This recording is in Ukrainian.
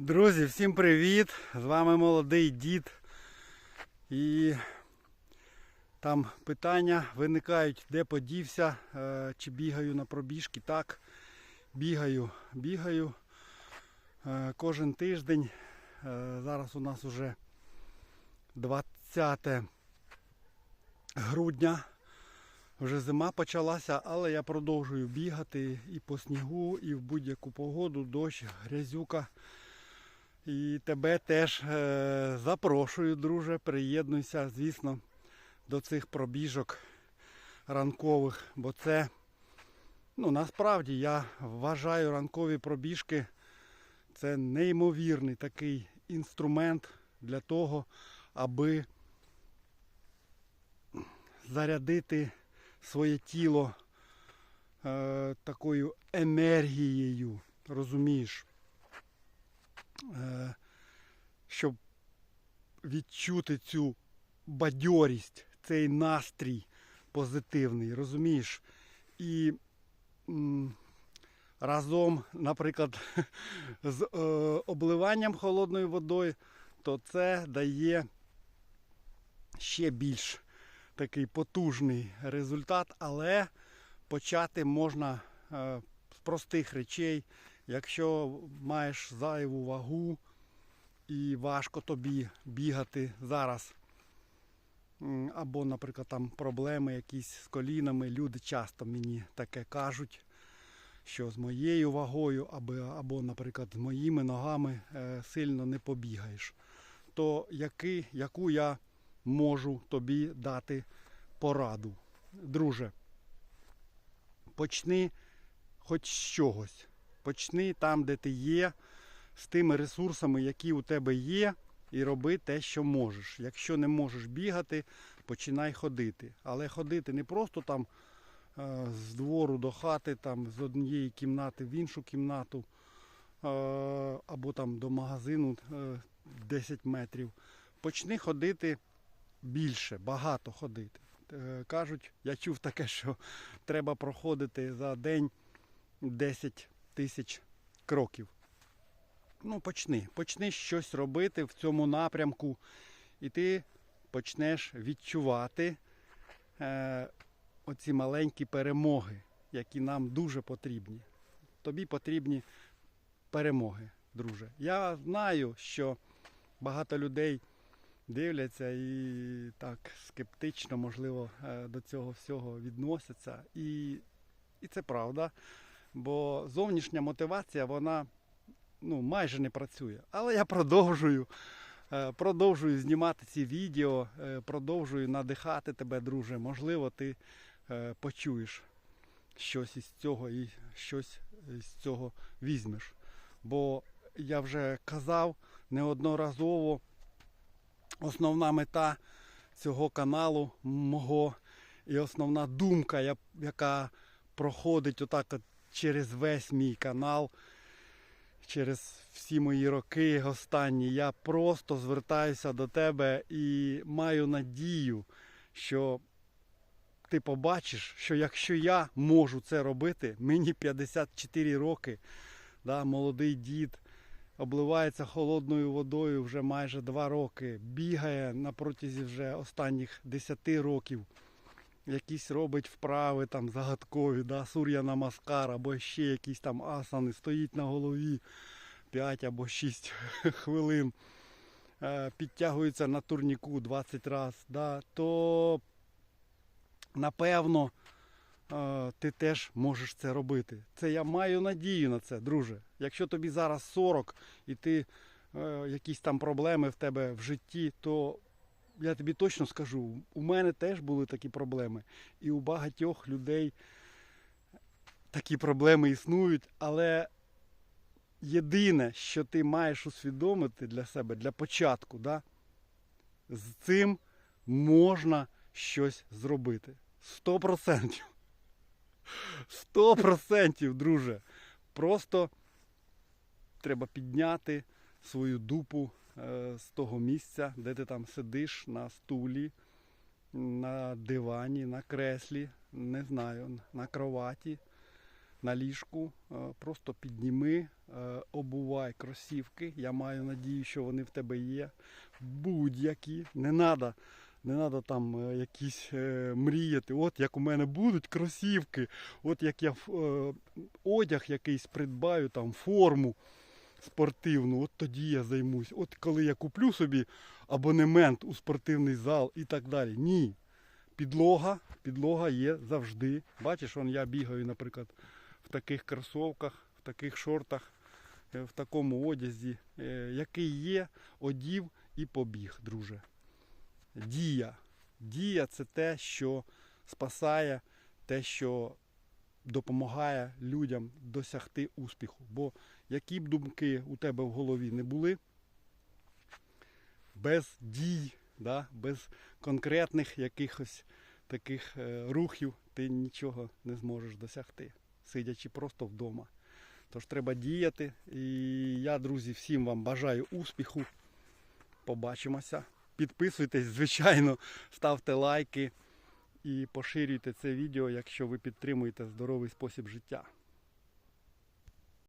Друзі, всім привіт! З вами молодий дід. І там питання виникають, де подівся, е, чи бігаю на пробіжки. Так, бігаю, бігаю е, кожен тиждень. Е, Зараз у нас уже 20 грудня. Вже зима почалася, але я продовжую бігати і по снігу, і в будь-яку погоду, дощ, грязюка. І тебе теж е, запрошую, друже, приєднуйся, звісно, до цих пробіжок ранкових, бо це, ну, насправді я вважаю ранкові пробіжки це неймовірний такий інструмент для того, аби зарядити своє тіло е, такою енергією, розумієш? Е, щоб відчути цю бадьорість, цей настрій позитивний, розумієш? І разом, наприклад, з е, обливанням холодною водою, то це дає ще більш такий потужний результат, але почати можна е, з простих речей. Якщо маєш зайву вагу і важко тобі бігати зараз, або, наприклад, там проблеми якісь з колінами, люди часто мені таке кажуть, що з моєю вагою, або, або наприклад, з моїми ногами е, сильно не побігаєш, то який, яку я можу тобі дати пораду? Друже, почни хоч з чогось. Почни там, де ти є, з тими ресурсами, які у тебе є, і роби те, що можеш. Якщо не можеш бігати, починай ходити. Але ходити не просто там е, з двору до хати, там, з однієї кімнати в іншу кімнату, е, або там до магазину е, 10 метрів. Почни ходити більше, багато ходити. Е, Кажуть, я чув таке, що треба проходити за день 10 тисяч кроків. Ну, почни. Почни щось робити в цьому напрямку, і ти почнеш відчувати е, оці маленькі перемоги, які нам дуже потрібні. Тобі потрібні перемоги, друже. Я знаю, що багато людей дивляться і так скептично, можливо, е, до цього всього відносяться. І, і це правда. Бо зовнішня мотивація, вона ну, майже не працює. Але я продовжую, е, продовжую знімати ці відео, е, продовжую надихати тебе, друже. Можливо, ти е, почуєш щось із цього і щось із цього візьмеш. Бо я вже казав неодноразово, основна мета цього каналу мого і основна думка, яка проходить отак от через весь мій канал, через всі мої роки останні. Я просто звертаюся до тебе і маю надію, що ти побачиш, що якщо я можу це робити, мені 54 роки, да, молодий дід. Обливається холодною водою вже майже 2 роки, бігає на протязі вже останніх 10 років якісь робить вправи там загадкові, да, сур'я намаскар, або ще якісь там асани, стоїть на голові 5 або 6 хвилин, е, підтягується на турніку 20 разів, да, то напевно е, ти теж можеш це робити. Це я маю надію на це, друже. Якщо тобі зараз 40 і ти е, якісь там проблеми в тебе в житті, то я тобі точно скажу, у мене теж були такі проблеми. І у багатьох людей такі проблеми існують, але єдине, що ти маєш усвідомити для себе, для початку, да, з цим можна щось зробити. Сто процентів. Сто процентів, друже. Просто треба підняти свою дупу з того місця, де ти там сидиш на стулі, на дивані, на креслі, не знаю, на кроваті, на ліжку, е, просто підніми, е, обувай кросівки. Я маю надію, що вони в тебе є. Будь-які. Не треба не там е, якісь е, мріяти. От як у мене будуть кросівки, от як я е, одяг якийсь придбаю, там форму спортивну, от тоді я займусь. От коли я куплю собі абонемент у спортивний зал і так далі. Ні. Підлога, підлога є завжди. Бачиш, он я бігаю, наприклад, в таких кросовках, в таких шортах, е, в такому одязі, е, який є, одів і побіг, друже. Дія. Дія це те, що спасає, те, що допомагає людям досягти успіху. Бо які б думки у тебе в голові не були, без дій, да, без конкретних якихось таких е, рухів ти нічого не зможеш досягти, сидячи просто вдома. Тож треба діяти. І я, друзі, всім вам бажаю успіху. Побачимося. Підписуйтесь, звичайно, ставте лайки і поширюйте це відео, якщо ви підтримуєте здоровий спосіб життя.